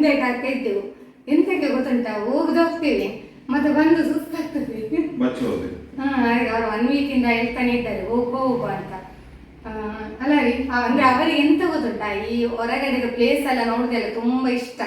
ಹಿಂದೆ ಹಾಕ್ತಾ ಇದ್ದೆವು ಎಂತಕ್ಕೆ ಗೊತ್ತುಂಟಾ? ಹೋಗುದು ಹೋಗ್ತೇವೆ. ಮತ್ತೆ ಬಂದು ಸುಸ್ತಾಗ್ತದೆ. ಹಾ ಹಾಗೆ ಅವ್ರು ಒನ್ ವೀಕಿಂದ ಹೇಳ್ತಾನೆ ಇದ್ದಾರೆ. ಹೋಗೋ ಹೋಗೋ ಅಂತ. ಆ, ಅಲ್ಲ ರೀ ಆ, ಅಂದ್ರೆ ಅವರಿಗೆ ಎಂತ ಗೊತ್ತುಂಟಾ? ಈ ಹೊರಗಡೆ ಪ್ಲೇಸ್ ಎಲ್ಲ ನೋಡುದೆಲ್ಲ ತುಂಬಾ ಇಷ್ಟ.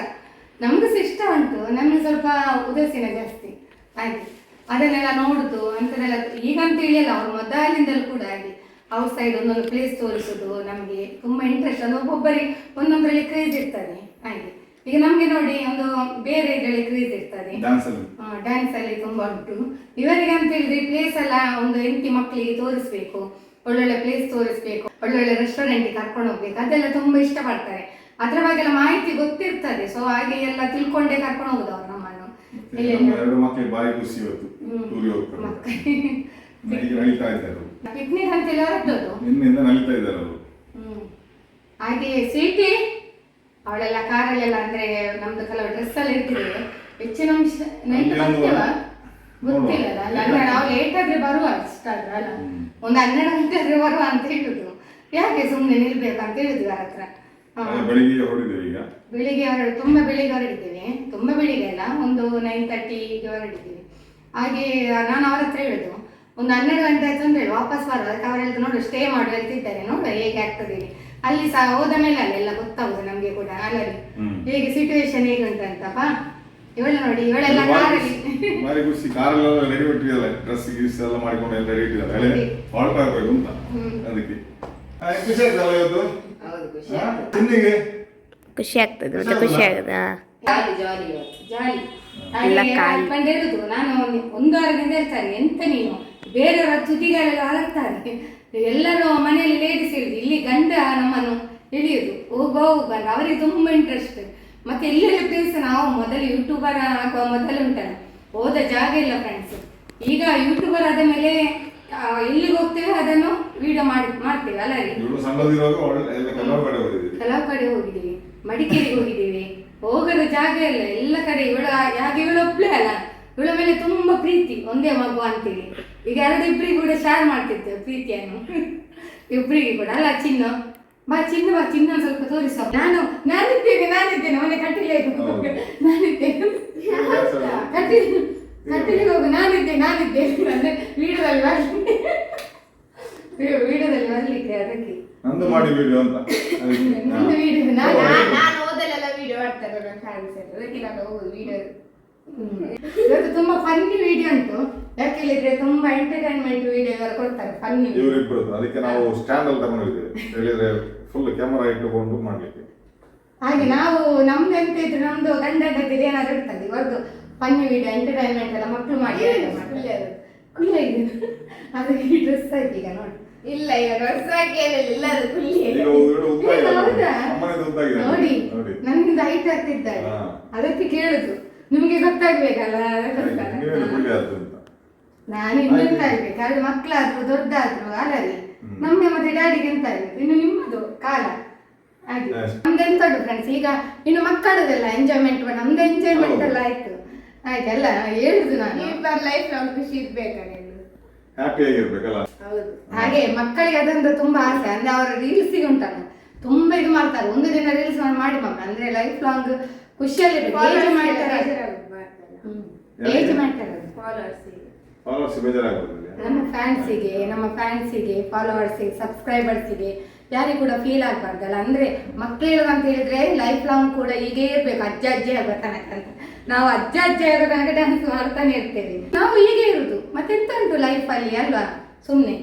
ನಮಗೂ ಸಹ ಇಷ್ಟ ಉಂಟು. ನಮ್ಗೆ ಸ್ವಲ್ಪ ಉದಾಸೀನ ಜಾಸ್ತಿ. ಹಾಗೆ. ಅದನ್ನೆಲ್ಲ ನೋಡುದು ಅಂತದೆಲ್ಲ ಈಗಂತ ಹೇಳಿಲ್ಲ. ಅವ್ರು ಮೊದಲಿಂದಲೂ ಕೂಡ ಹಾಗೆ. ಔಟ್ ಸೈಡ್ ಒಂದೊಂದು ಪ್ಲೇಸ್ ತೋರಿಸುದು ನಮಗೆ ತುಂಬಾ ಇಂಟ್ರೆಸ್ಟ್ ಅದು ಒಬ್ಬೊಬ್ಬರಿಗೆ ಒಂದೊಂದರಲ್ಲಿ ಕ್ರೇಜ್ ಇರ್ತದೆ. ಹಾಗೆ. ಈಗ ನಮ್ಗೆ ನೋಡಿ ಒಂದು ಬೇರೆ ಇದರಲ್ಲಿ ಕ್ರೇಜ್ ಇರ್ತದೆ. ಡ್ಯಾನ್ಸ್ ಅಲ್ಲಿ. ಡ್ಯಾನ್ಸ್ ಅಲ್ಲಿ ತುಂಬಾ ಉಂಟು. ಇವರಿಗೆ ಅಂತ ಹೇಳಿದ್ರೆ ಪ್ಲೇಸ್ ಎಲ್ಲ ಒಂದು ಹೆಂಡತಿ ಮಕ್ಕಳಿಗೆ ತೋರಿಸ್ಬೇಕು. ಒಳ್ಳೊಳ್ಳೆ ಪ್ಲೇಸ್ ತೋರಿಸ್ಬೇಕು. ಒಳ್ಳೊಳ್ಳೆ ರೆಸ್ಟೋರೆಂಟ್ ಕರ್ಕೊಂಡು ಹೋಗ್ಬೇಕು. ಅದೆಲ್ಲ ತುಂಬಾ ಇಷ್ಟ ಪಡ್ತಾರೆ ಅದ್ರ ಬಗ್ಗೆ ಎಲ್ಲ ಮಾಹಿತಿ ಗೊತ್ತಿರ್ತದೆ. ಸೊ ಹಾಗೆ ಎಲ್ಲ ತಿಳ್ಕೊಂಡೇ ಕರ್ಕೊಂಡು ಹೋಗುದು ಅವ್ರು ನಮ್ಮನ್ನು. ಪಿಕ್ನಿಕ್ ಅಂತೇಳಿ ಹೊರಟದ್ದು? ಹಾಗೆ ಸ್ವೀಟಿ ಅವಳೆಲ್ಲ ಕಾರಲ್ಲೆಲ್ಲ ಅಂದ್ರೆ ನಮ್ದು ಕೆಲವು ಡ್ರೆಸ್ ಅಲ್ಲಿ ಇರ್ತೀವಿ ಹೆಚ್ಚಿನ ಅಂಶ ನೈಟ್ ಬರ್ತೇವ? ಅಂದ್ರೆ ನಾವು ಲೇಟ್ ಆದ್ರೆ ಬರುವ ಅಷ್ಟಾದ್ರೆ ಅಲ್ಲ? ಒಂದು ಹನ್ನೆರಡು ಗಂಟೆ ಆದ್ರೆ ಬರುವ ಅಂತ ಹೇಳುದು. ಯಾಕೆ ಸುಮ್ಮನೆ ನಿಲ್ಬೇಕು ಅಂತ ಹೇಳಿದ್ವಿ ಅವ್ರ ಹತ್ರ ಬೆಳಿಗ್ಗೆ ಹೊರಡಿದ್ದೇವೆ ಈಗ. ಬೆಳಿಗ್ಗೆ ಹೊರಡು ತುಂಬಾ ಬೆಳಿಗ್ಗೆ ಹೊರಡಿದ್ದೇವೆ. ತುಂಬ ಬೆಳಿಗ್ಗೆ ಅಲ್ಲ ಒಂದು ನೈನ್ ತರ್ಟಿಗೆ ಹೊರಡಿದ್ದೀವಿ. ಹಾಗೆ ನಾನು ಅವ್ರ ಹತ್ರ ಹೇಳುದು. ಒಂದು ಹನ್ನೆರಡು ಗಂಟೆ ಆಯ್ತು ಅಂದ್ರೆ ವಾಪಸ್ ಬರುವ. ಅದಕ್ಕೆ ಅವ್ರು ಹೇಳಿದ್ರು ನೋಡು ಸ್ಟೇ ಮಾಡು ಹೇಳ್ತಿದ್ದಾರೆ. ನೋಡು ಹೇಗೆ ಆಗ್ತದೆ ಹೇಳಿ. ಅಲ್ಲಿ ಸಹ ಹೋದ ಮೇಲೆ ಅಲ್ಲೆಲ್ಲ ಗೊತ್ತಾಗುದು ನಮ್ಗೆ ಕೂಡ ಅಲ್ಲಲ್ಲಿ. ಹೇಗೆ ಸಿಚುವೇಶನ್ ಹೇಗೆ ಉಂಟಂತಪ್ಪ ಇವಳು ನೋಡಿ ಇವಳೆಲ್ಲ ಕಾರಲ್ಲಿ. ಬಾರಿ ಖುಷಿ ಕಾರಲ್ಲೆಲ್ಲ ರೆಡಿ ಬಿಟ್ಟಿದ್ದಾರೆ ಡ್ರೆಸ್ ಗೀಸ್ ಎಲ್ಲ ಮಾಡಿಕೊಂಡು ಎಲ್ಲ ರೆಡಿ ಇಟ್ಟಿದ್ದಾರೆ ಅಲ್ಲೇ ಹೊರಟ ಆಗ್ಬೇಕು ಅಂತ ಅದಕ್ಕೆ. ಆ, ಖುಷಿ ಆಯ್ತಲ್ಲ ಇವತ್ತು? ತಿಂಡಿಗೆ ಖುಷಿ ಆಗ್ತದೆ. ಮತ್ತೆ ಖುಷಿ ಆಗುದಾ? ಜಾಲಿ ಜಾಲಿ ಜಾಲಿ ಹಸ್ಬೆಂಡ್ ಹೇಳುದು ನಾನು ಒಂದು ವಾರದಿಂದ ಇರ್ತಾರೆ ಎಂತ ನೀನು? ಬೇರೆಯವರ ತುದಿಗಳೆಲ್ಲ ಹರಡ್ತಾರೆ ಎಲ್ಲರೂ ಮನೆಯಲ್ಲಿ ಲೇಡೀಸ್ ಇಳಿದು ಇಲ್ಲಿ ಗಂಡ ನಮ್ಮನ್ನು ಇಳಿಯೋದು. ಹೋಗ ಹೋಗ ಅಂತ ಅವರಿಗೆ ತುಂಬಾ ಇಂಟ್ರೆಸ್ಟ್ ಮತ್ತೆ ಎಲ್ಲೆಲ್ಲ ಪ್ಲೇಸ್ ನಾವು ಮೊದಲು ಯೂಟ್ಯೂಬರ್ ಹಾಕುವ ಮೊದಲು ಉಂಟಲ್ಲ ಹೋದ ಜಾಗ ಇಲ್ಲ ಫ್ರೆಂಡ್ಸ್ ಈಗ ಯೂಟ್ಯೂಬರ್ ಆದ ಮೇಲೆ ಇಲ್ಲಿ ಎಲ್ಲಿಗೆ ಹೋಗ್ತೇವೆ ಅದನ್ನು ವಿಡಿಯೋ ಮಾಡಿ ಮಾಡ್ತೇವೆ ಅಲ್ಲ ರೀ ಕೆಲವು ಕಡೆ ಹೋಗಿದ್ದೀವಿ ಮಡಿಕೇರಿಗೆ ಹೋಗಿದ್ದೀವಿ. ಹೋಗದ ಜಾಗ ಇಲ್ಲ ಎಲ್ಲ ಕಡೆ ಇವಳ ಯಾಕೆ ಇವಳು ಒಬ್ಳೆ ಅಲ್ಲ? ಇವಳ ಮೇಲೆ ತುಂಬಾ ಪ್ರೀತಿ ಒಂದೇ ಮಗು ಅಂತೇಳಿ. ಈಗ ಎರಡು ಇಬ್ಬರಿಗೆ ಕೂಡ ಶೇರ್ ಮಾಡ್ತಿದ್ದೇವೆ ಪ್ರೀತಿಯನ್ನು. ಇಬ್ಬರಿಗೆ ಕೂಡ. ಅಲ್ಲ ಚಿನ್ನ. ಬಾ ಚಿನ್ನ ಬಾ ಚಿನ್ನ ಸ್ವಲ್ಪ ತೋರಿಸ. ನಾನು ನಾನಿದ್ದೇನೆ ನಾನಿದ್ದೇನೆ. ಮನೆ ಕಟ್ಟಿಲೆ ನಾನು ನಾನಿದ್ದೇನೆ. ಕಟ್ಟಿಲೆ ಕಟ್ಟಿಲಿಗೆ ಹೋಗು. ನಾನಿದ್ದೆ ನಾನಿದ್ದೇನೆ ಅಂದ್ರೆ ವಿಡಿಯೋದಲ್ಲಿ ಬರ್ಲಿ. ವಿಡಿಯೋದಲ್ಲಿ ಬರ್ಲಿಕ್ಕೆ ಅದಕ್ಕೆ. ನಂದು ಮಾಡಿ ವಿಡಿಯೋ ಅಂತ. ನಂದು ವಿಡಿಯೋ. ನಾನು ನಾನು ಓದಲೆಲ್ಲ ವಿಡಿಯೋ ಮಾಡ್ತಾರೆ ಫ್ಯಾನ್ಸ್ ಅದಕ್ಕೆ ನಾನು ಹೋಗುದು ವಿಡಿಯೋ. ಇವತ್ತು ತುಂಬಾ ಫನ್ನಿ ವಿಡಿಯೋ ಉಂಟು. ಯಾಕೆ ಹೇಳಿದ್ರೆ ತುಂಬಾ ಎಂಟರ್ಟೈನ್ಮೆಂಟ್ ವಿಡಿಯೋ ಎಲ್ಲ ಕೊಡ್ತಾರೆ ಫನ್ನಿ ಇವರಿಬ್ಬರದ್ದು ಅದಕ್ಕೆ ನಾವು ಸ್ಟ್ಯಾಂಡ್ ಅಲ್ಲಿ ತಗೊಂಡಿದ್ದೇವೆ. ಹೇಳಿದ್ರೆ ಫುಲ್ ಕ್ಯಾಮರಾ ಇಟ್ಟುಕೊಂಡು ಮಾಡ್ಲಿಕ್ಕೆ. ಹಾಗೆ ನಾವು ನಮ್ದು ಎಂತ ಇದ್ರೆ ನಮ್ದು ಗಂಡ ಹೆಂಡತಿದು ಏನಾದ್ರು ಇರ್ತದೆ ಇವತ್ತು ಫನ್ನಿ ವಿಡಿಯೋ ಎಂಟರ್ಟೈನ್ಮೆಂಟ್ ಎಲ್ಲ ಮಕ್ಕಳು ಮಾಡಿ ಕುಲ್ಲ ಇದೆ ಈ ಡ್ರೆಸ್ ಆಯ್ತು ಈಗ ನೋಡಿ. ಇಲ್ಲ ಈಗ ಡ್ರೆಸ್ ಹಾಕಿ ಇಲ್ಲ ಅದು ಕುಲ್ಲಿ ನೋಡಿ ನನ್ಗಿಂತ ಹೈಟ್ ಆಗ್ತಿದ್ದಾರೆ. ಅದಕ್ಕೆ ಕೇಳುದು. ನಿಮ್ಗೆ ಗೊತ್ತಾಗ್ಬೇಕಲ್ಲ ನಾನು ಇನ್ನೆಂತ ಆಗ್ಬೇಕು ಅದು ಮಕ್ಕಳಾದ್ರು ದೊಡ್ಡಾದ್ರು ಅಲ್ಲರಿ ಹ್ಮ್. ನಮ್ಗೆ ಮತ್ತೆ ಡ್ಯಾಡಿಗೆ ಎಂತ ಆಗ್ಬೇಕು ಇನ್ನು ನಿಮ್ಮದು ಕಾಲ. ಹಾಗೆ. ನಮ್ದು ಫ್ರೆಂಡ್ಸ್ ಈಗ ಇನ್ನು ಮಕ್ಕಳದೆಲ್ಲ ಎಂಜಾಯ್ಮೆಂಟ್ ನಮ್ದು ಎಂಜಾಯ್ಮೆಂಟ್. ಎಲ್ಲ ಆಯ್ತು. ಆಯ್ತಲ್ಲ ಹೇಳುದು ನಾನು. ಇಬ್ಬರ ಲೈಫ್ ನಾವು ಖುಷಿ ಇರ್ಬೇಕಾದ್ರೆ ಹೌದು. ಹಾಗೆ ಮಕ್ಕಳಿಗೆ ಅದಂದ್ರೆ ತುಂಬಾ ಆಸೆ. ಅಂದ್ರೆ ಅವರ ರೀಲ್ಸಿಗೆ ಉಂಟಲ್ಲ ತುಂಬಾ ಇದು ಮಾಡ್ತಾರೆ. ಒಂದು ದಿನ ರೀಲ್ಸ್ ಮಾಡಿ ಮಕ್ಕ ಅಂದ್ರೆ ಲೈಫ್ ಲಾಂಗ್ ಖುಷಿಯಲ್ಲಿ ಏಜ್ ಮಾಡ್ತಾರೆ. ಏಜ್ ಮಾಡ್ತಾರೆ. ಅದು. ಫಾಲೋವರ್ಸ್ ಫಾಲೋವರ್ಸ್ ಬೇಜಾರಾಗ್ಬೋದು ನಮ್ಮ ಫ್ಯಾನ್ಸಿಗೆ ನಮ್ಮ ಫ್ಯಾನ್ಸಿಗೆ ಫಾಲೋವರ್ಸಿಗೆ ಸಬ್ಸ್ಕ್ರೈಬರ್ಸಿಗೆ ಯಾರಿಗೂ ಕೂಡ ಫೀಲ್ ಆಗ್ಬಾರ್ದಲ್ಲ. ಅಂದ್ರೆ ಮಕ್ಕಳು ಅಂತ ಹೇಳಿದ್ರೆ ಲೈಫ್ ಲಾಂಗ್ ಕೂಡ ಹೀಗೆ ಇರ್ಬೇಕು. ಅಜ್ಜ ಅಜ್ಜಿ ಆಗೋ ತನಕ ಅಂತ. ನಾವು ಅಜ್ಜ ಅಜ್ಜಿ ಆಗೋ ತನಕ ಡ್ಯಾನ್ಸ್ ಮಾಡ್ತಾನೆ ಇರ್ತೇವೆ. ನಾವು ಹೀಗೆ ಇರುದು. ಮತ್ತೆಂತ ಉಂಟು ಅಲ್ಲಿ ಅಲ್ವಾ? ಸುಮ್ಮನೆ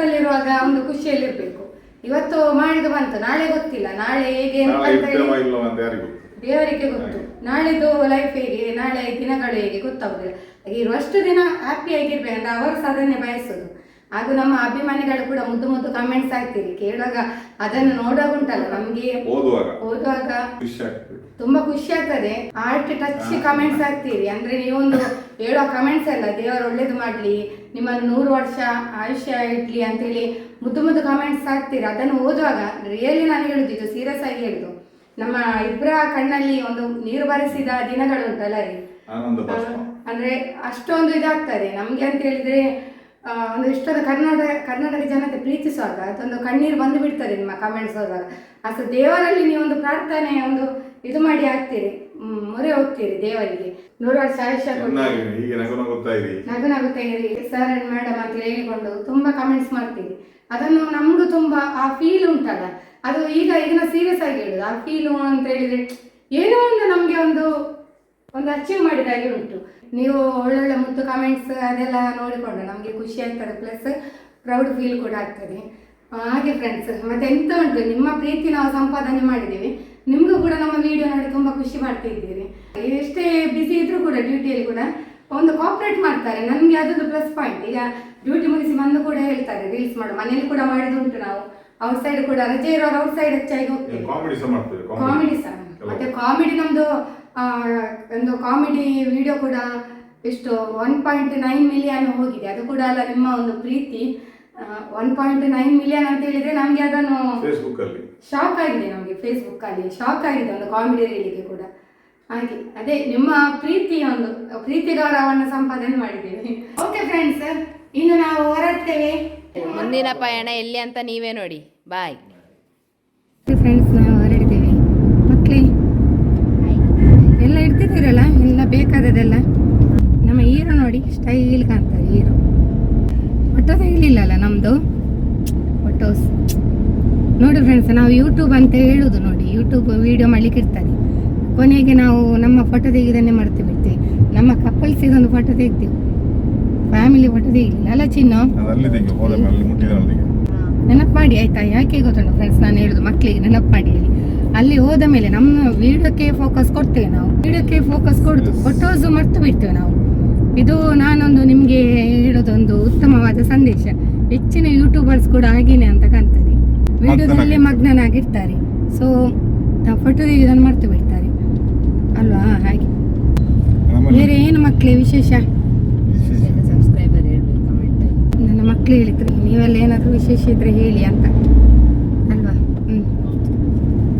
ಅಲ್ಲಿ ಇರುವಾಗ ಒಂದು ಖುಷಿಯಲ್ಲಿ ಇರ್ಬೇಕು ಇವತ್ತು ಮಾಡಿದ ಬಂತು. ನಾಳೆ ಗೊತ್ತಿಲ್ಲ. ನಾಳೆ ಹೇಗೆ ಅಂತ. ದೇವರಿಗೆ ಗೊತ್ತು. ನಾಳೆದು ಲೈಫ್ ಹೇಗೆ ನಾಳೆ ದಿನಗಳು ಹೇಗೆ ಗೊತ್ತಾಗುದಿಲ್ಲ. ಹಾಗೆ ಇರುವಷ್ಟು ದಿನ ಹ್ಯಾಪಿ ಅಂತ ಅವರು ಸಾಧನೆ ಬಯಸೋದು. ಹಾಗೂ ನಮ್ಮ ಅಭಿಮಾನಿಗಳು ಕೂಡ ಮುದ್ದು ಮುದ್ದು ಕಮೆಂಟ್ಸ್ ಆಗ್ತೀರಿ ಕೇಳುವಾಗ ಅದನ್ನು ನೋಡುವಾಗ ಉಂಟಲ್ಲ ನಮ್ಗೆ ಓದುವಾಗ. ತುಂಬಾ ಖುಷಿ ಆಗ್ತದೆ. ಆರ್ಟ್ ಟಚ್ ಕಮೆಂಟ್ಸ್ ಆಗ್ತೀರಿ ಅಂದ್ರೆ ನೀವೊಂದು ಹೇಳೋ ಕಮೆಂಟ್ಸ್ ಎಲ್ಲ ದೇವರು ಒಳ್ಳೇದು ಮಾಡ್ಲಿ ನಿಮ್ಮನ್ನು ನೂರು ವರ್ಷ ಆಯುಷ್ಯ ಇಡ್ಲಿ ಅಂತೇಳಿ ಮುದ್ದು ಮುದ್ದು ಕಮೆಂಟ್ಸ್ ಆಗ್ತೀರಿ ಅದನ್ನು ಓದುವಾಗ ರಿಯಲಿ ನಾನು ಹೇಳುದು ಇದು ಸೀರಿಯಸ್ ಆಗಿ ಹೇಳುದು. ನಮ್ಮ ಇಬ್ಬರ ಕಣ್ಣಲ್ಲಿ ಒಂದು ನೀರು ಬರೆಸಿದ ದಿನಗಳು ಉಂಟಲ್ಲ ರೀ? ಅಂದ್ರೆ ಅಷ್ಟೊಂದು ಇದಾಗ್ತದೆ ನಮ್ಗೆ ಅಂತ ಹೇಳಿದ್ರೆ ಒಂದು ಇಷ್ಟೊಂದು ಕರ್ನಾಟಕ ಕರ್ನಾಟಕ ಜನತೆ ಪ್ರೀತಿಸುವಾಗ ಅದೊಂದು ಕಣ್ಣೀರು ಬಂದು ಬಿಡ್ತದೆ ನಿಮ್ಮ ಕಮೆಂಟ್ಸ್ ಹೋದಾಗ. ಅಸ ದೇವರಲ್ಲಿ ನೀವು ಒಂದು ಪ್ರಾರ್ಥನೆ ಒಂದು ಇದು ಮಾಡಿ ಹಾಕ್ತೀರಿ ಮೊರೆ ಹೋಗ್ತೀರಿ ದೇವರಿಗೆ. ನೂರು ವರ್ಷ ಆಯುಷ್ಯ ಕೊಟ್ಟು ಚೆನ್ನಾಗಿ ಹೀಗೆ ನಗು ನಗುತ್ತಾ ಇರಿ. ನಗು ಇರಿ. ಸರ್ ಅಂಡ್ ಮೇಡಮ್ ಅಂತ ಹೇಳಿಕೊಂಡು ತುಂಬಾ ಕಮೆಂಟ್ಸ್ ಮಾಡ್ತೀರಿ. ಅದನ್ನು ನಮಗೂ ತುಂಬಾ ಆ ಫೀಲ್ ಉಂಟಲ್ಲ. ಅದು ಈಗ ಇದನ್ನ ಸೀರಿಯಸ್ ಆಗಿ ಹೇಳುದು. ಆ ಫೀಲು ಅಂತ ಹೇಳಿದ್ರೆ ಏನೋ ಒಂದು ನಮಗೆ ಒಂದು ಒಂದು ಅಚೀವ್ ಮಾಡಿದ ಹಾಗೆ ಉಂಟು. ನೀವು ಒಳ್ಳೊಳ್ಳೆ ಮುತ್ತು ಕಮೆಂಟ್ಸ್ ಅದೆಲ್ಲ ನೋಡಿಕೊಂಡು ನಮಗೆ ಖುಷಿ ಆಗ್ತದೆ. ಪ್ಲಸ್ ಪ್ರೌಡ್ ಫೀಲ್ ಕೂಡ ಆಗ್ತದೆ. ಹಾಗೆ ಫ್ರೆಂಡ್ಸ್ ಮತ್ತೆ ಎಂತ ಉಂಟು? ನಿಮ್ಮ ಪ್ರೀತಿ ನಾವು ಸಂಪಾದನೆ ಮಾಡಿದ್ದೀವಿ. ನಿಮಗೂ ಕೂಡ ನಮ್ಮ ವಿಡಿಯೋ ನೋಡಿ ತುಂಬ ಖುಷಿ ಮಾಡ್ತಿದ್ದೀವಿ ಎಷ್ಟೇ ಬಿಸಿ ಇದ್ರೂ ಕೂಡ ಡ್ಯೂಟಿಯಲ್ಲಿ ಕೂಡ ಒಂದು ಕಾಪ್ರೇಟ್ ಮಾಡ್ತಾರೆ. ನಮಗೆ ಅದೊಂದು ಪ್ಲಸ್ ಪಾಯಿಂಟ್ ಈಗ ಡ್ಯೂಟಿ ಮುಗಿಸಿ ಬಂದು ಕೂಡ ಹೇಳ್ತಾರೆ ರೀಲ್ಸ್ ಮಾಡು. ಮನೇಲಿ ಕೂಡ ಮಾಡಿದುಂಟು ನಾವು. ಔಟ್ ಸೈಡ್ ಕೂಡ ರಜೆ ಇರೋರು ಔಟ್ ಸೈಡ್ ಹೆಚ್ಚಾಗಿ ಹೋಗ್ತೇವೆ. ಕಾಮಿಡಿ ಸಹ ಮಾಡ್ತೇವೆ ಕಾಮಿಡಿ ಸಹ ಮತ್ತೆ ಕಾಮಿಡಿ ನಮ್ದು ಒಂದು ಕಾಮಿಡಿ ವಿಡಿಯೋ ಕೂಡ ಎಷ್ಟು ಒನ್ ಪಾಯಿಂಟ್ ನೈನ್ ಮಿಲಿಯನ್ ಹೋಗಿದೆ. ಅದು ಕೂಡ ಅಲ್ಲ ನಿಮ್ಮ ಒಂದು ಪ್ರೀತಿ. ಒನ್ ಪಾಯಿಂಟ್ ನೈನ್ ಮಿಲಿಯನ್ ಅಂತ ಹೇಳಿದ್ರೆ ನಮಗೆ ಅದನ್ನು ಫೇಸ್ಬುಕ್ ಅಲ್ಲಿ. ಶಾಕ್ ಆಗಿದೆ ನಮಗೆ ಫೇಸ್ಬುಕ್ ಅಲ್ಲಿ. ಶಾಕ್ ಆಗಿದೆ ಒಂದು ಕಾಮಿಡಿ ರೀಲಿಗೆ ಕೂಡ. ಹಾಗೆ ಅದೇ ನಿಮ್ಮ ಪ್ರೀತಿ ಒಂದು ಪ್ರೀತಿ ಗೌರವವನ್ನು ಸಂಪಾದನೆ ಮಾಡಿದ್ದೇವೆ ಓಕೆ ಫ್ರೆಂಡ್ಸ್ ಮುಂದಿನ ಪಯಣ ಎಲ್ಲಿ ಅಂತ ನೀವೇ ನೋಡಿ. ಬಾಯ್. ಫ್ರೆಂಡ್ಸ್ ನಾವು ಹೊರಡಿದ್ದೇವೆ ಮಕ್ಕಳೇ ಎಲ್ಲ ಇಡ್ತಿದ್ದೀರಲ್ಲ? ಎಲ್ಲ ಬೇಕಾದದೆಲ್ಲ ನಮ್ಮ ಹೀರೋ ನೋಡಿ ಸ್ಟೈಲ್ ಕಾಣ್ತಾರೆ ಹೀರೋ. ಫೋಟೋ ತೆಗಿಲಿಲ್ಲಲ್ಲ ನಮ್ಮದು ಫೋಟೋಸ್ ನೋಡಿ ಫ್ರೆಂಡ್ಸ್ ನಾವು ಯೂಟ್ಯೂಬ್ ಅಂತ ಹೇಳುದು ನೋಡಿ. ಯೂಟ್ಯೂಬ್ ವಿಡಿಯೋ ಮಾಡ್ಲಿಕ್ಕೆ ಇರ್ತದೆ ಕೊನೆಗೆ ನಾವು ನಮ್ಮ ಫೋಟೋ ತೆಗೆದನ್ನೇ ಮಾಡ್ತೀವಿ ಬಿಡ್ತೀವಿ. ನಮ್ಮ ಕಪಲ್ಸ್ ಇದೊಂದು ಫೋಟೋ ತೆಗ್ತೀವಿ ಫ್ಯಾಮಿಲಿ ಒಟ್ಟದೇ ಇಲ್ಲ ಅಲ್ಲ ಚಿನ್ನು? ನೆನಪು ಮಾಡಿ ಆಯ್ತಾ ಯಾಕೆ ಗೊತ್ತುಂಟು ಫ್ರೆಂಡ್ಸ್ ನಾನು ಹೇಳುದು ಮಕ್ಕಳಿಗೆ ನೆನಪು ಮಾಡಿ ಹೇಳಿ ಅಲ್ಲಿ ಹೋದ ಮೇಲೆ ನಮ್ಮ ವಿಡಿಯೋಕ್ಕೆ ಫೋಕಸ್ ಕೊಡ್ತೇವೆ ನಾವು. ವಿಡಿಯೋಕ್ಕೆ ಫೋಕಸ್ ಕೊಡುದು ಫೋಟೋಸ್ ಮರ್ತು ಬಿಡ್ತೇವೆ ನಾವು. ಇದು ನಾನೊಂದು ನಿಮಗೆ ಹೇಳೋದೊಂದು ಉತ್ತಮವಾದ ಸಂದೇಶ. ಹೆಚ್ಚಿನ ಯೂಟ್ಯೂಬರ್ಸ್ ಕೂಡ ಆಗಿನೇ ಅಂತ ಕಾಣ್ತದೆ. ವಿಡಿಯೋದಲ್ಲಿ ಮಗ್ನನಾಗಿರ್ತಾರೆ. ಸೊ ಫೋಟೋ ಇದನ್ನು ಮರ್ತು ಬಿಡ್ತಾರೆ. ಅಲ್ವಾ? ಹಾಗೆ. ಬೇರೆ ಏನು ಮಕ್ಕಳೇ ವಿಶೇಷ ವಿಶೇಷ. ಸಬ್ಸ್ಕ್ರೈಬರ್ ಹೇಳ್ಬೇಕು ಕಮೆಂಟ್ ನನ್ನ ಮಕ್ಕಳು ಹೇಳಿದ್ರು ನೀವೆಲ್ಲ ಏನಾದರೂ ವಿಶೇಷ ಇದ್ರೆ ಹೇಳಿ ಅಂತ. ಅಲ್ವಾ? ಹ್ಞೂ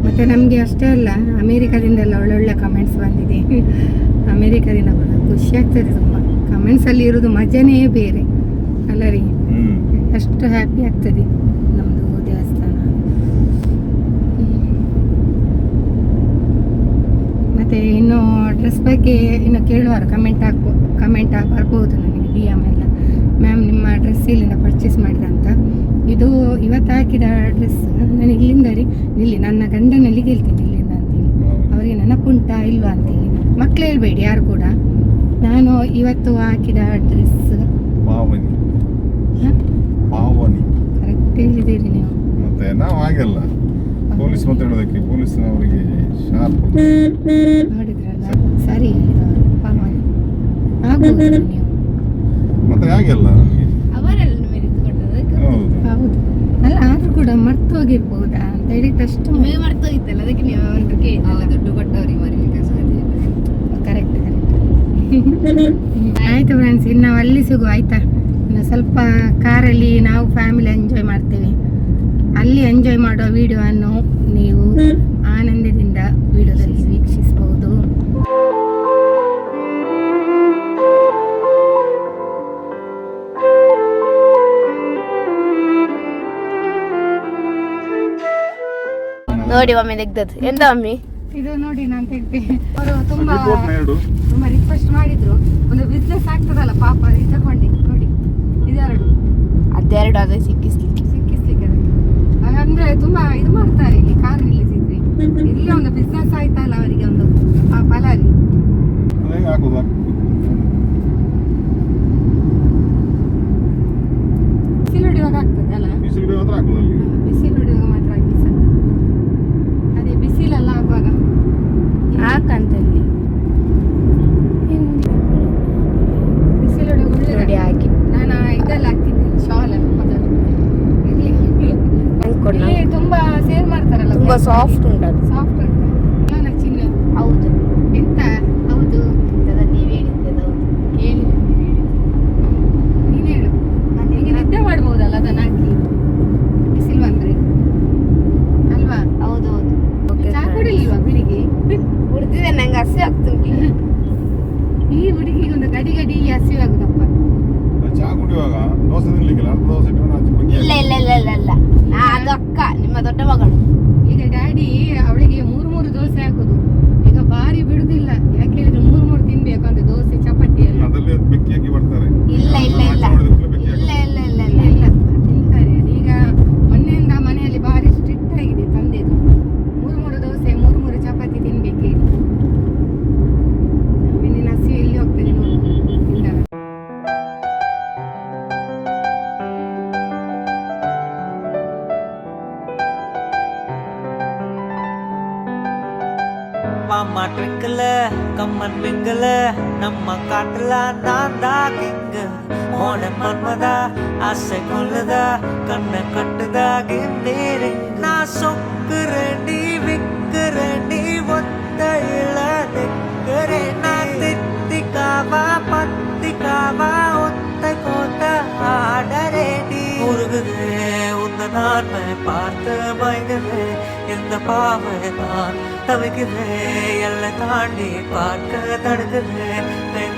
ಮತ್ತು ನಮಗೆ ಅಷ್ಟೇ ಅಲ್ಲ ಅಮೇರಿಕಾದಿಂದೆಲ್ಲ ಒಳ್ಳೊಳ್ಳೆ ಕಮೆಂಟ್ಸ್ ಬಂದಿದೆ. ಅಮೇರಿಕಾದಿಂದ ಕೂಡ ಖುಷಿ ಆಗ್ತದೆ ತುಂಬ. ಕಮೆಂಟ್ಸಲ್ಲಿ ಇರೋದು ಮಜನೇ ಬೇರೆ. ಅಲ್ಲ ರೀ? ಅಷ್ಟು ಹ್ಯಾಪಿ ಆಗ್ತದೆ ನಮ್ಮದು ದೇವಸ್ಥಾನ. ಮತ್ತು ಇನ್ನು ಡ್ರೆಸ್ ಬಗ್ಗೆ ಇನ್ನು ಕೇಳುವಾರು ಕಮೆಂಟ್ ಹಾಕ್ಬೋ ಕಮೆಂಟ್ ಬರ್ಬೋದು ನನಗೆ ಡಿ ಎಂ ಎಲ್ಲ. ಮ್ಯಾಮ್ ನಿಮ್ಮ ಡ್ರೆಸ್ ಪರ್ಚೇಸ್ ಮಾಡಿದಂತ ಇದು ಇವತ್ತು ಹಾಕಿದ ಡ್ರೆಸ್ ನಾನು ಇಲ್ಲಿಂದ ರೀ ಇಲ್ಲಿ ನನ್ನ ಗಂಡನಲ್ಲಿ ಕೇಳ್ತೀನಿ ಇಲ್ಲಿಂದ ಅಂತೇಳಿ ಅವರಿಗೆ ನೆನಪುಂಟಾ ಇಲ್ವಾ ಅಂತೇಳಿ ಮಕ್ಳು ಹೇಳ್ಬೇಡಿ ಯಾರು ಕೂಡ. ನಾನು ಇವತ್ತು ಹಾಕಿದ ಡ್ರೆಸ್ ಕರೆಕ್ಟ್ ಹೇಳಿದ್ದೀರಿ ನೀವು. ಮತ್ತೆ ನಾವು ಹಾಗೆಲ್ಲ. ಪೊಲೀಸ್ ಮಾತಾಡೋದಕ್ಕೆ ಪೊಲೀಸ್ನವರಿಗೆ ಶಾರ್ಪ್ ನೋಡಿದ್ರಲ್ಲ? ಸರಿ ಪಾವನಿ. ಆಗ್ಬೋದು ನೀವು? ಮತ್ತೆ ಹಾಗೆಲ್ಲ ನಮಗೆ ಅವರೆಲ್ಲ ಮೆರೆದು ಕೊಟ್ಟದಕ್ಕೆ ಹೌದು ಹೌದು ಅಲ್ಲ ಆದ್ರೂ ಕೂಡ ಮರ್ತು ಹೋಗಿರ್ಬೋದಾ ಅಂತ ಹೇಳಿ ಅಷ್ಟು ನಿಮಗೆ ಮರ್ತೋಗಿತ್ತಲ್ಲ ಅದಕ್ಕೆ ನೀವು ಕೇಳಿಲ್ಲ ದುಡ್ಡು ಕೊಟ್ಟವ್ರಿಗೆ ಮರಿಲಿಕ್ಕೆ ಸಾಧ್ಯ ಕರೆಕ್ಟ್ ಕರೆಕ್ಟ್ ಆಯ್ತು ಫ್ರೆಂಡ್ಸ್ ಇನ್ನು ನಾವು ಅಲ್ಲಿ ಸಿಗುವ ಆಯ್ತಾ? ಇನ್ನು ಸ್ವಲ್ಪ ಕಾರಲ್ಲಿ ನಾವು ಫ್ಯಾಮಿಲಿ ಎಂಜಾಯ್ ಮಾಡ್ತೇವೆ. ಅಲ್ಲಿ ಎಂಜಾಯ್ ಮಾಡೋ ವಿಡಿಯೋವನ್ನು ನೀವು ನೋಡಿ ಮಮ್ಮಿ ತೆಗ್ದದ್ದು. ಎಂತ ಮಮ್ಮಿ ಇದು ನೋಡಿ ನಾನು ತೆಗ್ದೆ. ಅವರು ತುಂಬಾ ತುಂಬಾ ರಿಕ್ವೆಸ್ಟ್ ಮಾಡಿದ್ರು. ಒಂದು ಬಿಸ್ನೆಸ್ ಆಗ್ತದಲ್ಲ ಪಾಪ ಇದು ತಗೊಂಡು ನೋಡಿ ಇದೆರಡು. ಅದೆರಡು ಅದೇ ಸಿಕ್ಕಿಸ್ಲಿಕ್ಕೆ. ಸಿಕ್ಕಿಸ್ಲಿಕ್ಕೆ ಅದಕ್ಕೆ. ಅಂದ್ರೆ ತುಂಬಾ ಇದು ಮಾಡ್ತಾರೆ ಇಲ್ಲಿ ಕಾರ್ ನಿಲ್ಲಿಸಿದ್ರಿ ಇಲ್ಲಿ ಒಂದು ಬಿಸ್ನೆಸ್ ಆಯ್ತಲ್ಲ ಅವರಿಗೆ ಒಂದು ಆ ಫಲ ಅಲ್ಲಿ ಅದು ಹೆಂಗೆ ಹಾಕೋದು ಬಿಸಿಲು ಹೊಡಿಯುವಾಗ ಆಗ್ತದೆ ಅಲ್ಲ? ಬಿಸಿಲು ಮಾತ್ರ ಹಾಕೋದು காட்டுல நான் தான் கிங்கு மோன மன்மதா ஆசை கொள்ளுதா கண்ணை கட்டுதா கிண்டீரிங் நான் சொக்குறேன் நீ விக்குறேன் நீ ஒத்தையில நிற்கிறேன் நான் தித்திக்காவா பத்திக்காவா ஒத்தை கோட்ட ஆடரே நீ. உருகுதே உந்த நான்மை பார்த்து மயங்குதே எந்த பாவை நான் தவிக்குதே. எல்லை தாண்டி பார்க்க தடுக்குதே.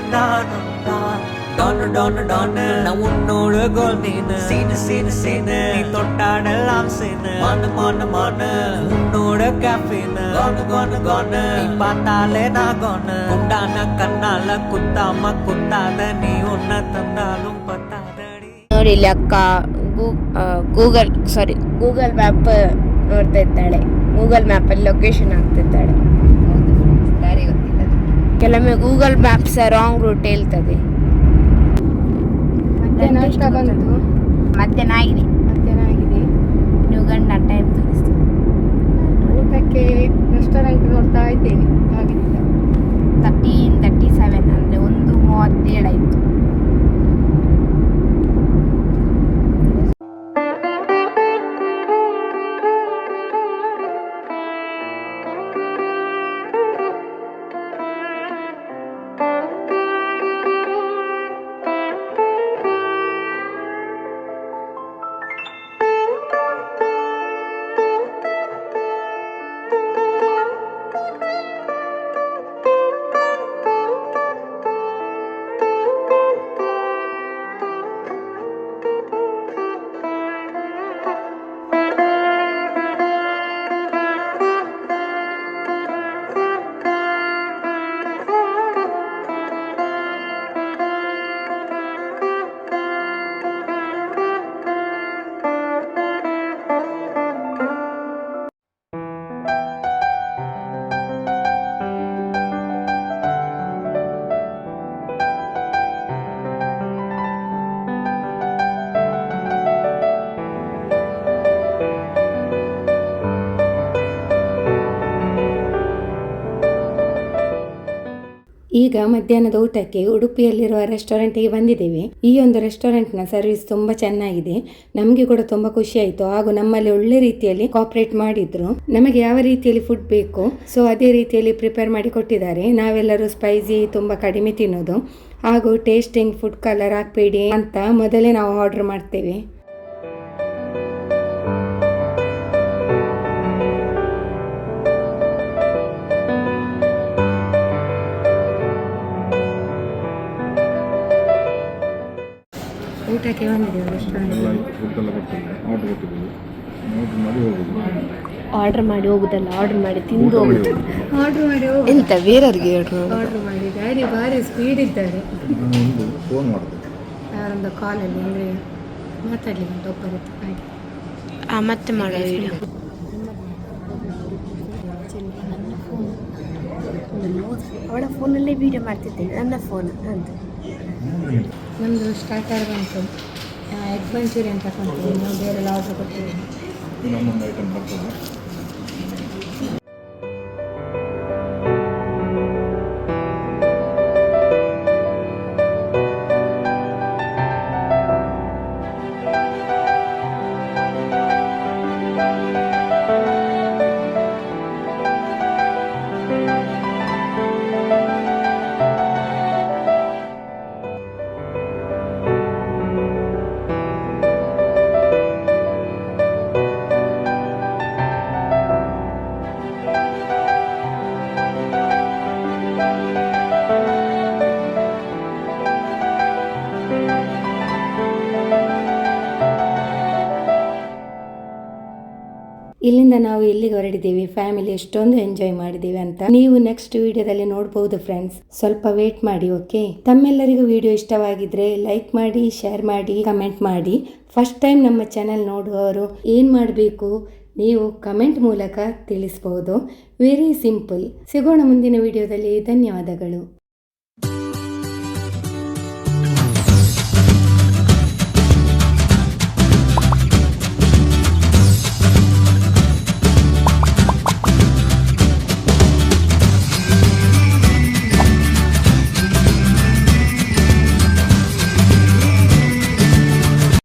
பெண்தானும் தான் டானு டானு டானு நான் உன்னோட கோல் மீனு சீனு சீனு சீனு நீ தொட்டாடெல்லாம் சீனு மானு மானு மானு உன்னோட கேஃபீனு கானு கானு கானு நீ பார்த்தாலே நான் கானு குண்டான கண்ணால குத்தாம குத்தாத நீ உன்னை தந்தாலும் பத்தாதடி ನೋಡಿ ಇಲ್ಲಿ ಅಕ್ಕ ಗೂಗಲ್ ಸಾರಿ ಗೂಗಲ್ ಮ್ಯಾಪ್ ನೋಡ್ತಾ ಇದ್ದಾಳೆ ಗೂಗಲ್ ಮ್ಯಾಪಲ್ಲಿ ಲೊಕೇಶನ್ ಹಾಕ್ತಿದ್ದಾಳೆ ದಾರಿ ಗೊತ್ತಿಲ್ಲ ಕೆಲವೊಮ್ಮೆ ಗೂಗಲ್ ಮ್ಯಾಪ್ಸ್ ರಾಂಗ್ ರೂಟ್ ಹೇಳ್ತದೆ. ಮಧ್ಯಾಹ್ನ ಆಗಿದೆ ಮಧ್ಯಾಹ್ನ ಆಗಿದೆ ನೀವು ಗಂಡ ಟೈಮ್ ತೋರಿಸ್ತು ಊಟಕ್ಕೆ ರೆಸ್ಟೋರೆಂಟ್ ನೋಡ್ತಾ ಇದ್ದೇನೆ. ಆಗಿಲ್ಲ ತರ್ಟೀನ್ ತರ್ಟಿ ಸೆವೆನ್ ಅಂದರೆ ಒಂದು ಮೂವತ್ತೇಳು ಆಯಿತು. ಈಗ ಮಧ್ಯಾಹ್ನದ ಊಟಕ್ಕೆ ಉಡುಪಿಯಲ್ಲಿರುವ ರೆಸ್ಟೋರೆಂಟಿಗೆ ಬಂದಿದ್ದೇವೆ. ಈ ಒಂದು ರೆಸ್ಟೋರೆಂಟ್ನ ಸರ್ವಿಸ್ ತುಂಬ ಚೆನ್ನಾಗಿದೆ. ನಮಗೆ ಕೂಡ ತುಂಬ ಖುಷಿ ಆಯ್ತು. ಹಾಗೂ ನಮ್ಮಲ್ಲಿ ಒಳ್ಳೆ ರೀತಿಯಲ್ಲಿ ಕಾಪರೇಟ್ ಮಾಡಿದ್ರು. ನಮಗೆ ಯಾವ ರೀತಿಯಲ್ಲಿ ಫುಡ್ ಬೇಕು ಸೊ ಅದೇ ರೀತಿಯಲ್ಲಿ ಪ್ರಿಪೇರ್ ಮಾಡಿ ಕೊಟ್ಟಿದ್ದಾರೆ. ನಾವೆಲ್ಲರೂ ಸ್ಪೈಸಿ ತುಂಬ ಕಡಿಮೆ ತಿನ್ನೋದು. ಹಾಗೂ ಟೇಸ್ಟಿಂಗ್ ಫುಡ್ ಕಲರ್ ಹಾಕ್ಬೇಡಿ ಅಂತ ಮೊದಲೇ ನಾವು ಆರ್ಡರ್ ಮಾಡ್ತೇವೆ. ಊಟಕ್ಕೆ ಬಂದಿದ್ದೇವೆ ರೆಸ್ಟೋರೆಂಟ್ ಎಲ್ಲ ಫುಡ್ ಎಲ್ಲ ಕೊಡ್ತಾರೆ ಆರ್ಡರ್ ಕೊಟ್ಟಿದ್ದೀವಿ. ಆರ್ಡರ್ ಮಾಡಿ ಹೋಗುದು. ಆರ್ಡರ್ ಮಾಡಿ ಹೋಗುದಲ್ಲ ಆರ್ಡರ್ ಮಾಡಿ ತಿಂದು ಊಟ ಮಾಡಿ ಹೋಗುದು. ಹೋಗುದು. ಆರ್ಡರ್ ಮಾಡಿ ಎಂತ ಬೇರೆಯವ್ರಿಗೆ ಆರ್ಡರ್ ಆರ್ಡರ್ ಮಾಡಿ. ಡ್ಯಾಡಿ ಭಾರಿ ಸ್ಪೀಡ್ ಇದ್ದಾರೆ. ನಾನು ಒಂದು ಫೋನ್ ಮಾಡ್ತೇನೆ ಯಾರೊಂದು ಕಾಲಲ್ಲಿ ಅಂದರೆ ಮಾತಾಡಲಿಕ್ಕೆ ಅಂತ ಒಬ್ಬರ ಹಾಗೆ. ಆ ಮತ್ತೆ ಮಾಡೋ ವಿಡಿಯೋ ಅವಳ ಫೋನಲ್ಲೇ ವಿಡಿಯೋ ಮಾಡ್ತಿದ್ದೇನೆ. ನನ್ನ ಫೋನ್ ಅಂತ. ನಮ್ಮದು ಸ್ಟಾರ್ಟರ್ ಬಂತು. ಎಗ್ ಮಂಚೂರಿಯನ್ ನಾವು ಬೇರೆಲ್ಲ ಆರ್ಡರ್ ಕೊಟ್ಟಿದ್ದೀವಿ ಇನ್ನೊಂದೊಂದು ಐಟಮ್ ಬರ್ತದೆ. ಇಲ್ಲಿಂದ ನಾವು ಎಲ್ಲಿಗೆ ಹೊರಡಿದ್ದೀವಿ. ಫ್ಯಾಮಿಲಿ ಎಷ್ಟೊಂದು ಎಂಜಾಯ್ ಮಾಡಿದ್ದೀವಿ ಅಂತ. ನೀವು ನೆಕ್ಸ್ಟ್ ವಿಡಿಯೋದಲ್ಲಿ ನೋಡಬಹುದು ಫ್ರೆಂಡ್ಸ್ ಸ್ವಲ್ಪ ವೇಟ್ ಮಾಡಿ ಓಕೆ ತಮ್ಮೆಲ್ಲರಿಗೂ ವಿಡಿಯೋ ಇಷ್ಟವಾಗಿದ್ರೆ ಲೈಕ್ ಮಾಡಿ ಶೇರ್ ಮಾಡಿ ಕಮೆಂಟ್ ಮಾಡಿ. ಫಸ್ಟ್ ಟೈಮ್ ನಮ್ಮ ಚಾನೆಲ್ ನೋಡುವವರು ಏನು ಮಾಡಬೇಕು ನೀವು ಕಮೆಂಟ್ ಮೂಲಕ ತಿಳಿಸಬಹುದು ವೆರಿ ಸಿಂಪಲ್ ಸಿಗೋಣ ಮುಂದಿನ ವಿಡಿಯೋದಲ್ಲಿ. ಧನ್ಯವಾದಗಳು.